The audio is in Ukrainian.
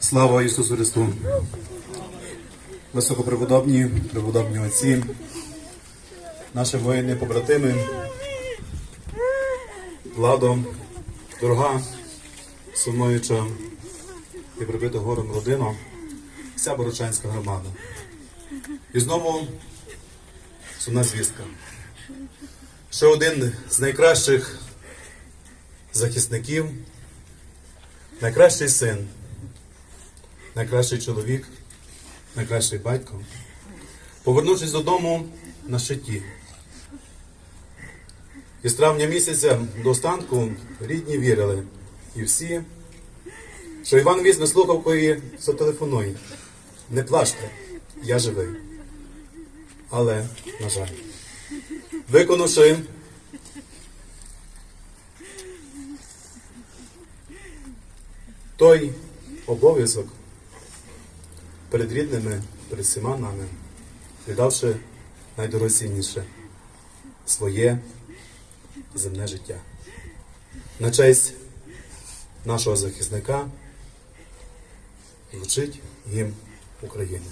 Слава Ісусу Христу! Високопреподобні, преподобні отці, наші воїни, побратими, владо, дорога, сумуюча і прибита горем родина, вся Борочанська громада. І знову сумна звістка. Ще один з найкращих захисників, найкращий син, найкращий чоловік, найкращий батько, повернувшись додому на щиті. Із травня місяця до останку рідні вірили і всі, що Іван візьме слухавку і зателефонує. Не плачте, я живий. Але, на жаль, виконавши той обов'язок перед рідними, перед всіма нами, віддавши найдорогоцінніше своє земне життя. На честь нашого захисника звучить гімн України.